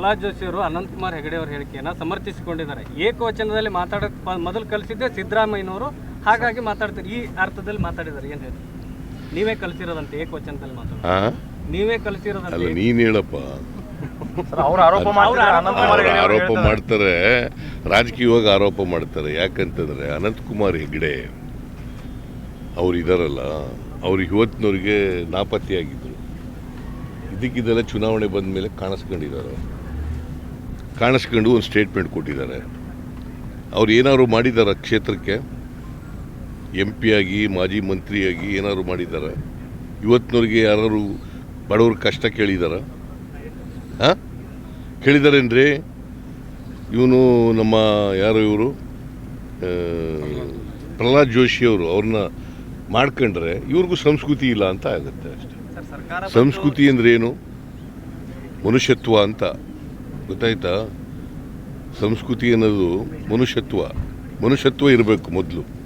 ಪ್ರಹ್ಲಾದ್ ಜೋಶಿ ಅವರು ಅನಂತಕುಮಾರ್ ಹೆಗಡೆ ಅವರ ಹೇಳಿಕೆಯನ್ನು ಸಮರ್ಥಿಸಿಕೊಂಡಿದ್ದಾರೆ. ಏಕವಚನದಲ್ಲಿ ಮಾತಾಡಕ್ ಮೊದಲು ಕಲಿಸಿದ್ದೆ ಸಿದ್ದರಾಮಯ್ಯನವರು ಹಾಗಾಗಿ ಮಾತಾಡ್ತಾರೆ ಈ ಅರ್ಥದಲ್ಲಿ ಮಾತಾಡಿದ್ದಾರೆ. ಏನು ಹೇಳಿ? ನೀವೇ ಕಲಿಸಿರೋದಂತೆ ಏಕವಚನದಲ್ಲಿ ಮಾತಾಡ ಆ? ನೀವೇ ಅಲ್ಲ ಕಲಿಸಿರೋದಂತೆ ನೀನ್ ಹೇಳಪ್ಪ. ಅವ್ರು ಆರೋಪ ಮಾಡ್ತಾರೆ. ರಾಜಕೀಯವಾಗಿ ಆರೋಪ ಮಾಡ್ತಾರೆ. ಯಾಕಂತಂದ್ರೆ ಅನಂತಕುಮಾರ್ ಹೆಗ್ಡೆ ಅವ್ರು ಇದಾರಲ್ಲ ಅವ್ರು ಇವತ್ತಿನವ್ರಿಗೆ ನಾಪತ್ತೆಯಾಗಿದ್ರು. ಇದಕ್ಕಿದೆಲ್ಲ ಚುನಾವಣೆ ಬಂದ ಮೇಲೆ ಕಾಣಿಸ್ಕೊಂಡಿದ್ದಾರೆ ಕಾಣಿಸ್ಕೊಂಡು ಒಂದು ಸ್ಟೇಟ್ಮೆಂಟ್ ಕೊಟ್ಟಿದ್ದಾರೆ. ಅವ್ರು ಏನಾದ್ರು ಮಾಡಿದ್ದಾರೆ ಕ್ಷೇತ್ರಕ್ಕೆ? ಎಂ ಪಿ ಆಗಿ ಮಾಜಿ ಮಂತ್ರಿಯಾಗಿ ಏನಾದ್ರು ಮಾಡಿದ್ದಾರೆ ಇವತ್ತಿನವ್ರಿಗೆ ಯಾರು ಬಡವ್ರ ಕಷ್ಟ ಕೇಳಿದಾರ? ಹಾಂ? ಕೇಳಿದಾರೇನ್ರಿ? ಇವನು ನಮ್ಮ ಯಾರು ಇವರು? ಪ್ರಹ್ಲಾದ್ ಜೋಶಿ ಅವರು ಅವ್ರನ್ನ ಮಾಡ್ಕೊಂಡ್ರೆ ಇವ್ರಿಗೂ ಸಂಸ್ಕೃತಿ ಇಲ್ಲ ಅಂತ ಆಗುತ್ತೆ ಅಷ್ಟೆ. ಸಂಸ್ಕೃತಿ ಅಂದ್ರೆ ಏನು? ಮನುಷ್ಯತ್ವ ಅಂತ. ಗೊತ್ತಾಯ್ತಾ? ಸಂಸ್ಕೃತಿ ಅನ್ನೋದು ಮನುಷ್ಯತ್ವ. ಮನುಷ್ಯತ್ವ ಇರಬೇಕು ಮೊದಲು.